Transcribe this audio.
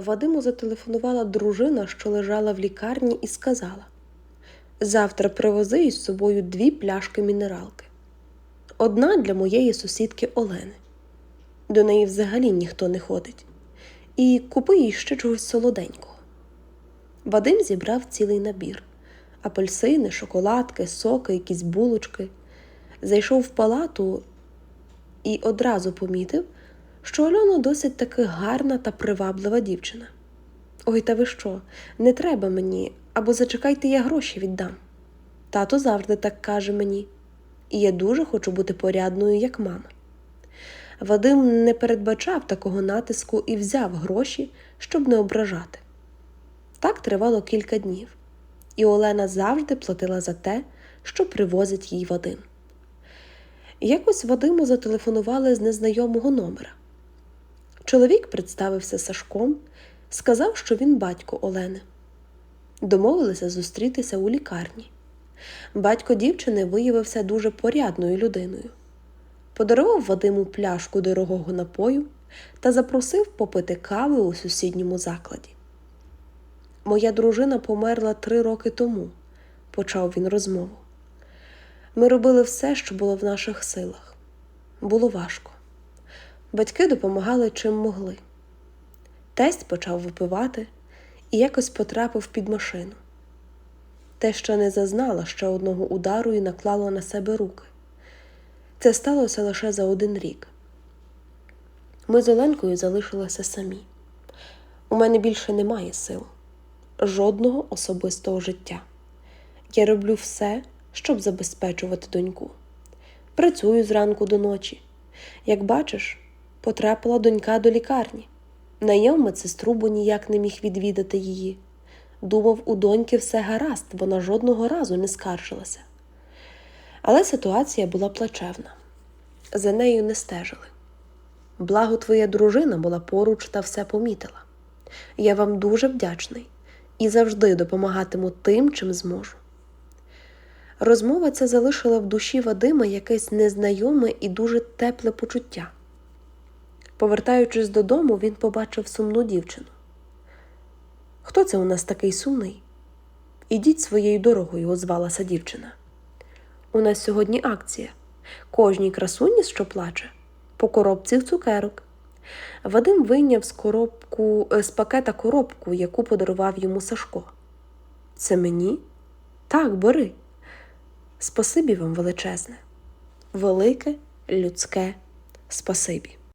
Вадиму зателефонувала дружина, що лежала в лікарні, і сказала: Завтра привози із собою дві пляшки мінералки. Одна для моєї сусідки Олени. До неї взагалі ніхто не ходить. І купи їй ще чогось солоденького. Вадим зібрав цілий набір: апельсини, шоколадки, соки, якісь булочки. Зайшов в палату і одразу помітив, що Альона досить таки гарна та приваблива дівчина. Ой, та ви що, не треба мені, або зачекайте, я гроші віддам. Тато завжди так каже мені, і я дуже хочу бути порядною, як мама. Вадим не передбачав такого натиску і взяв гроші, щоб не ображати. Так тривало кілька днів, і Олена завжди платила за те, що привозить їй Вадим. Якось Вадиму зателефонували з незнайомого номера. Чоловік представився Сашком, сказав, що він батько Олени. Домовилися зустрітися у лікарні. Батько дівчини виявився дуже порядною людиною. Подарував Вадиму пляшку дорогого напою та запросив попити кави у сусідньому закладі. Моя дружина померла три роки тому, почав він розмову. Ми робили все, що було в наших силах. Було важко. Батьки допомагали чим могли. Тесть почав випивати і якось потрапив під машину. Теща не зазнала ще одного удару і наклала на себе руки. Це сталося лише за один рік. Ми з Оленкою залишилися самі. У мене більше немає сил, жодного особистого життя. Я роблю все, щоб забезпечувати доньку. Працюю зранку до ночі. Як бачиш, потрапила донька до лікарні. Найом медсестру, бо ніяк не міг відвідати її. Думав, у доньки все гаразд, вона жодного разу не скаржилася. Але ситуація була плачевна. За нею не стежили. Благо, твоя дружина була поруч та все помітила. Я вам дуже вдячний і завжди допомагатиму тим, чим зможу. Розмова ця залишила в душі Вадима якесь незнайоме і дуже тепле почуття. Повертаючись додому, він побачив сумну дівчину. Хто це у нас такий сумний? Ідіть своєю дорогою, озвалася дівчина. У нас сьогодні акція. Кожній красуні, що плаче, по коробці цукерок. Вадим вийняв з коробку з пакета коробку, яку подарував йому Сашко. Це мені? Так, бери. Спасибі вам величезне, велике людське спасибі.